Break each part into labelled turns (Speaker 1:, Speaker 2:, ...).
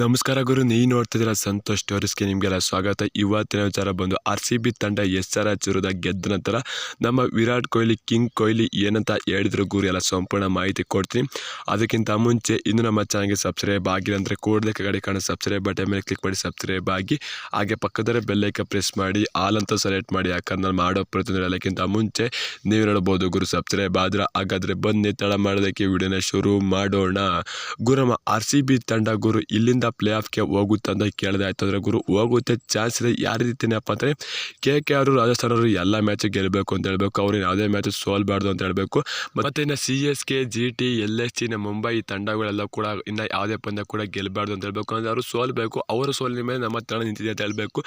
Speaker 1: ನಮಸ್ಕಾರ ಗುರು, ನೀವು ನೋಡ್ತಿದ್ದೀರಾ ಸಂತೋಷ್ ಸ್ಟೋರೀಸ್ಗೆ ನಿಮಗೆಲ್ಲ ಸ್ವಾಗತ. ಇವತ್ತಿನ ವಿಚಾರ ಬಂದು ಆರ್ ಸಿ ಬಿ ತಂಡ ಎಸ್ ಆರ್ ಎಚ್ ವಿರುದ್ಧ ಗೆದ್ದ ನಂತರ ನಮ್ಮ ವಿರಾಟ್ ಕೊಹ್ಲಿ, ಕಿಂಗ್ ಕೊಹ್ಲಿ ಏನಂತ ಹೇಳಿದ್ರು ಗುರು, ಎಲ್ಲ ಸಂಪೂರ್ಣ ಮಾಹಿತಿ ಕೊಡ್ತೀನಿ. ಅದಕ್ಕಿಂತ ಮುಂಚೆ ಇನ್ನು ನಮ್ಮ ಚಾನಲ್ಗೆ ಸಬ್ಸ್ಕ್ರೈಬ್ ಆಗಿಲ್ಲ ಅಂದರೆ ಕೂಡಲೇ ಕಡೆ ಕಾಣೋ ಸಬ್ಸ್ಕ್ರೈಬ್ ಬಟನ್ ಮೇಲೆ ಕ್ಲಿಕ್ ಮಾಡಿ, ಸಬ್ಸ್ಕ್ರೈಬ್ ಆಗಿ, ಹಾಗೆ ಪಕ್ಕದಲ್ಲೇ ಬೆಲ್ಲೈಕ ಪ್ರೆಸ್ ಮಾಡಿ, ಆಲ್ ಅಂತ ಸೆಲೆಕ್ಟ್ ಮಾಡಿ ಯಾಕಂದ್ರೆ ನಾನು ಮಾಡೋ ಪ್ರತಿನಿಧಿ ಅದಕ್ಕಿಂತ ಮುಂಚೆ ನೀವು ಹೇಳ್ಬೋದು ಗುರು, ಸಬ್ಸ್ಕ್ರೈಬ್ ಆದ್ರೆ ಹಾಗಾದರೆ ಬನ್ನಿ, ತಡ ಮಾಡೋದಕ್ಕೆ ವಿಡಿಯೋನ ಶುರು ಮಾಡೋಣ. ಗುರು, ನಮ್ಮ ಆರ್ ಸಿ ಬಿ ತಂಡ ಗುರು, ಇಲ್ಲಿಂದ ಪ್ಲೇ ಆಫ್ಗೆ ಹೋಗುತ್ತೆ ಅಂತ ಕೇಳಿದೆ. ಆಯ್ತು ಅಂದರೆ ಗುರು, ಹೋಗುತ್ತೆ ಚಾನ್ಸ್ ಇದೆ. ಯಾವ ರೀತಿನಪ್ಪ ಅಂದರೆ ಕೆ ಕೆ ಅವರು ರಾಜಸ್ಥಾನ ಅವರು ಎಲ್ಲ ಮ್ಯಾಚ್ ಗೆಲ್ಲಬೇಕು ಅಂತ ಹೇಳಬೇಕು. ಅವ್ರು ಯಾವುದೇ ಮ್ಯಾಚ್ ಸೋಲ್ಬಾರ್ದು ಅಂತ ಹೇಳಬೇಕು. ಮತ್ತು ಇನ್ನು C S K G T L S T Mumbai ತಂಡಗಳೆಲ್ಲ ಕೂಡ ಇನ್ನು ಯಾವುದೇ ಪಂದ್ಯ ಕೂಡ ಗೆಲ್ಲಬಾರ್ದು ಅಂತ ಹೇಳಬೇಕು. ಅಂದರೆ ಅವರು ಸೋಲ್ಬೇಕು. ಅವರ ಸೋಲಿನ ಮೇಲೆ ನಮ್ಮ ತಂಡ ನಿಂತಿದೆ ಅಂತ ಹೇಳಬೇಕು.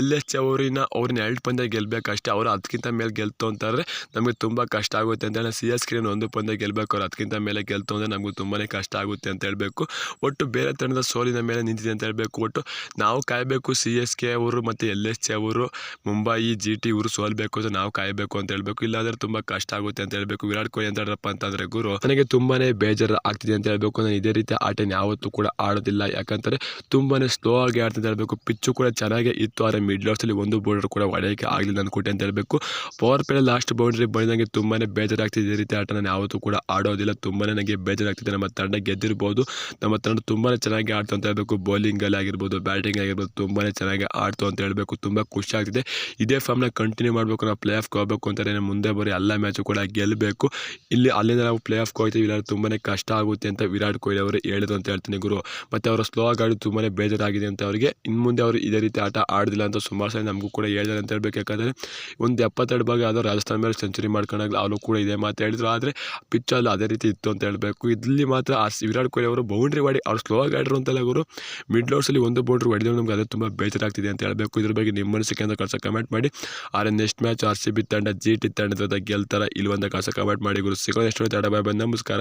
Speaker 1: ಎಲ್ ಎಸ್ ಟಿ ಅವರಿನ ಅವ್ರನ್ನ ಎರಡು ಪಂದ್ಯ ಗೆಲ್ಲಬೇಕಷ್ಟೇ ಅವರು ಅದಕ್ಕಿಂತ ಮೇಲೆ ಗೆಲ್ತು ಅಂತಂದರೆ ನಮಗೆ ತುಂಬ ಕಷ್ಟ ಆಗುತ್ತೆ ಅಂತ ಹೇಳಿ ಸಿ ಎಸ್ ಕೆ ಒಂದು ಪಂದ್ಯ ಗೆಲ್ಲಬೇಕು ಅವ್ರು ಅದಕ್ಕಿಂತ ಮೇಲೆ ಗೆಲ್ತು ಅಂದರೆ ನಮಗೂ ತುಂಬಾ ಕಷ್ಟ ಆಗುತ್ತೆ ಅಂತ ಹೇಳಬೇಕು. ಒಟ್ಟು ಬೇರೆ ತಂಡದ ಸೋಲಿನ ಮೇಲೆ ನಿಂತಿದೆ ಅಂತ ಹೇಳಬೇಕು. ಒಟ್ಟು ನಾವು ಕಾಯಬೇಕು ಸಿ ಎಸ್ ಕೆ ಅವರು ಮತ್ತು ಎಲ್ ಎಸ್ ಸಿ ಅವರು ಮುಂಬೈ ಜಿ ಟಿ ಇವರು ಸೋಲ್ಬೇಕು ಅಂತ ನಾವು ಕಾಯಬೇಕು ಅಂತ ಹೇಳಬೇಕು. ಇಲ್ಲಾಂದ್ರೆ ತುಂಬ ಕಷ್ಟ ಆಗುತ್ತೆ ಅಂತ ಹೇಳಬೇಕು. ವಿರಾಟ್ ಕೊಹ್ಲಿ ಅಂತ ಅಂತಂದ್ರೆ ಅಂತಂದರೆ ಗುರು, ನನಗೆ ತುಂಬಾ ಬೇಜಾರು ಆಗ್ತಿದೆ ಅಂತ ಹೇಳಬೇಕು. ನಾನು ಇದೇ ರೀತಿ ಆಟನ ಯಾವತ್ತೂ ಕೂಡ ಆಡೋದಿಲ್ಲ. ಯಾಕಂದರೆ ತುಂಬಾ ಸ್ಲೋ ಆಗಿ ಆಡ್ತಿದ್ದೆ ಹೇಳಬೇಕು. ಪಿಚ್ಚು ಕೂಡ ಚೆನ್ನಾಗೇ ಇತ್ತು, ಆದರೆ ಮಿಡ್ ಅಲ್ಲಿ ಒಂದು ಬೌಂಡ್ರಿ ಕೂಡ ಹೊಡೆಯೋಕ್ಕೆ ಆಗಲಿಲ್ಲ ಅನ್ಕೊಟ್ಟೆ ಅಂತ ಹೇಳಬೇಕು. ಪವರ್ ಪ್ಲೇ ಲಾಸ್ಟ್ ಬೌಂಡ್ರಿ ಬಂದಂಗೆ ತುಂಬಾ ಬೇಜಾರಾಗ್ತಿದೆ ಇದೇ ರೀತಿ ಆಟ ನಾನು ಯಾವತ್ತೂ ಕೂಡ ಆಡೋದಿಲ್ಲ. ತುಂಬಾ ನನಗೆ ಬೇಜಾರಾಗ್ತಿದೆ ನಮ್ಮ ತಂಡ ಗೆದ್ದಿರ್ಬೋದು. ನಮ್ಮ ತಂಡ ತುಂಬಾ ಚೆನ್ನಾಗಿ ಆಡ್ತು ಅಂತ ಹೇಳಬೇಕು ಬೌಲಿಂಗಲ್ಲಿ ಆಗಿರ್ಬೋದು ಬ್ಯಾಟಿಂಗ್ ಆಗಿರ್ಬೋದು ತುಂಬಾ ಚೆನ್ನಾಗಿ ಆಡ್ತು ಅಂತ ಹೇಳಬೇಕು, ತುಂಬ ಖುಷಿ ಆಗ್ತಿದೆ. ಇದೇ ಫಾರ್ಮ್ನ ಕಂಟಿನ್ಯೂ ಮಾಡಬೇಕು, ನಾವು ಪ್ಲೇ ಆಫ್ಗೆ ಹೋಗಬೇಕು ಅಂತಲೇ ಮುಂದೆ ಬರೀ ಎಲ್ಲ ಮ್ಯಾಚು ಕೂಡ ಗೆಲ್ಲಬೇಕು ಇಲ್ಲಿ ಅಲ್ಲಿಂದ ನಾವು ಪ್ಲೇ ಆಫ್ಗೆ ಹೋಗ್ತೀವಿ ಇಲ್ಲ ತುಂಬಾ ಕಷ್ಟ ಆಗುತ್ತೆ ಅಂತ ವಿರಾಟ್ ಕೊಹ್ಲಿ ಅವರು ಹೇಳಿದ್ರು ಅಂತ ಹೇಳ್ತೀನಿ ಗುರು. ಮತ್ತು ಅವರ ಸ್ಲೋ ಆಗಿ ತುಂಬಾ ಬೇಜಾರಾಗಿದೆ ಅಂತ ಅವರಿಗೆ ಇನ್ನು ಮುಂದೆ ಅವರು ಇದೇ ರೀತಿ ಆಟ ಆಡೋದಿಲ್ಲ ಅಂತ ಸುಮಾರು ಸಲ ನಮಗೂ ಕೂಡ ಹೇಳಿದ್ದಾರೆ ಅಂತ ಹೇಳ್ಬೇಕು. ಯಾಕಂದರೆ ಒಂದು ಎಪ್ಪತ್ತೆರಡು ಭಾಗ ಯಾವುದೋ ರಾಜಸ್ಥಾನ ಮೇಲೆ ಸೆಂಚುರಿ ಮಾಡ್ಕೊಂಡಾಗ ಅವರು ಕೂಡ ಇದೆ ಮಾತು ಹೇಳಿದ್ರು. ಆದರೆ ಪಿಚ್ಚಲ್ಲಿ ಅದೇ ರೀತಿ ಇತ್ತು ಅಂತ ಹೇಳಬೇಕು. ಇಲ್ಲಿ ಮಾತ್ರ ವಿರಾಟ್ ಕೊಹ್ಲಿ ಅವರು ಬೌಂಡ್ರಿ ಮಾಡಿ ಅವ್ರು ಸ್ಲೋ ಆಗಿ ಅಂತ ಅಂತಲ್ಲ ಅವರು ಮಿಡ್ ಲೋಡ್ಸಲ್ಲಿ ಒಂದು ಬೌಂಡ್ರಿ ಹೊಡೆದ್ರು ನಮ್ಗೆ ಅದೇ ತುಂಬ ಬೇಜಾರಾಗ್ತಿದೆ ಅಂತ ಹೇಳಬೇಕು. ಇದ್ರ ಬಗ್ಗೆ ನಿಮ್ಮ ಮನಸ್ಸಿಗೆ ಅಂತ ಕಳ್ಸೋ ಕಮೆಂಟ್ ಮಾಡಿ. ಆದರೆ next match R C B ತಂಡ ಜಿ ಟಿ ತಂಡದ ಗೆಲ್ತಾರ ಇಲ್ವಂತ ಕಳ್ಸೋ ಕಮೆಂಟ್ ಮಾಡಿ ಗುರು. ಸಿಗೋ ನೆಕ್ಸ್ಟ್ ತಡ ಬಾಯ್ ನಮಸ್ಕಾರ.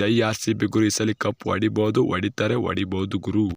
Speaker 1: ಜೈ ಆರ್ ಸಿ ಬಿ ಗುರು. ಈ ಸಲ ಕಪ್ ಹೊಡಿಬೋದು, ಹೊಡಿತಾರೆ, ಹೊಡಿಬೋದು ಗುರು.